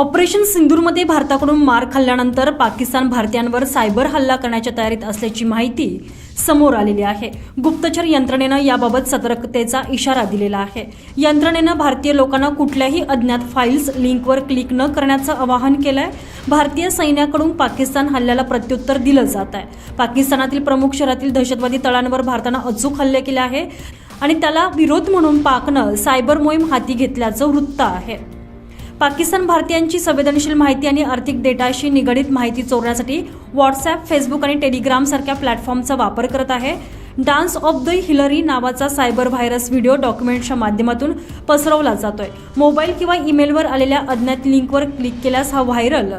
Operation सिंदूरमध्ये भारताकडून मार खाल्ल्यानंतर पाकिस्तान भारतीयांवर सायबर हल्ला करण्याच्या तयारीत असल्याची माहिती समोर आलेली आहे. गुप्तचर यंत्रणेनं याबाबत सतर्कतेचा इशारा दिलेला आहे. यंत्रणेनं भारतीय लोकांना कुठल्याही अज्ञात फाईल्स लिंकवर क्लिक न करण्याचं आवाहन केलंय. भारतीय सैन्याकडून पाकिस्तान हल्ल्याला प्रत्युत्तर दिलं जात आहे. पाकिस्तानातील प्रमुख शहरातील दहशतवादी तळांवर भारतानं अचूक हल्ले केले आहे आणि त्याला विरोध म्हणून पाकनं सायबर मोहीम हाती घेतल्याचं वृत्त आहे. पाकिस्तान भारतीयांची संवेदनशील माहिती आणि आर्थिक डेटाशी निगडीत माहिती चोरण्यासाठी व्हॉट्सॲप फेसबुक आणि टेलिग्राम सारख्या प्लॅटफॉर्मचा वापर करत आहे. डान्स ऑफ द हिलरी नावाचा सायबर व्हायरस व्हिडिओ डॉक्युमेंटच्या माध्यमातून पसरवला जातोय. मोबाईल किंवा ईमेलवर आलेल्या अज्ञात लिंकवर क्लिक केल्यास हा व्हायरल.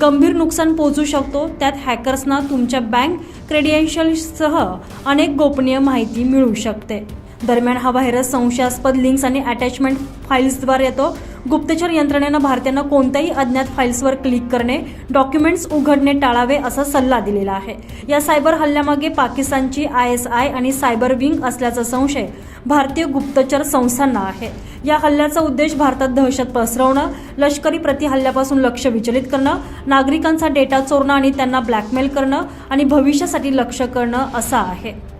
गंभीर नुकसान पोहोचू शकतो. त्यात हॅकर्सना तुमच्या बँक क्रेडियन्शियल्ससह अनेक गोपनीय माहिती मिळू शकते. दरम्यान हा व्हायरस संशयास्पद लिंक्स आणि अटॅचमेंट फाईल्सद्वारे येतो. गुप्तचर यंत्रणेनं भारतीयांना कोणत्याही अज्ञात फाईल्सवर क्लिक करणे डॉक्युमेंट्स उघडणे टाळावे असा सल्ला दिलेला आहे. या सायबर हल्ल्यामागे पाकिस्तानची आय एस आय आणि सायबर विंग असल्याचा संशय भारतीय गुप्तचर संस्थांना आहे. या हल्ल्याचा उद्देश भारतात दहशत पसरवणं लष्करी प्रतिहल्ल्यापासून लक्ष विचलित करणं नागरिकांचा डेटा चोरणं आणि त्यांना ब्लॅकमेल करणं आणि भविष्यासाठी लक्ष करणं असा आहे.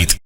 говорит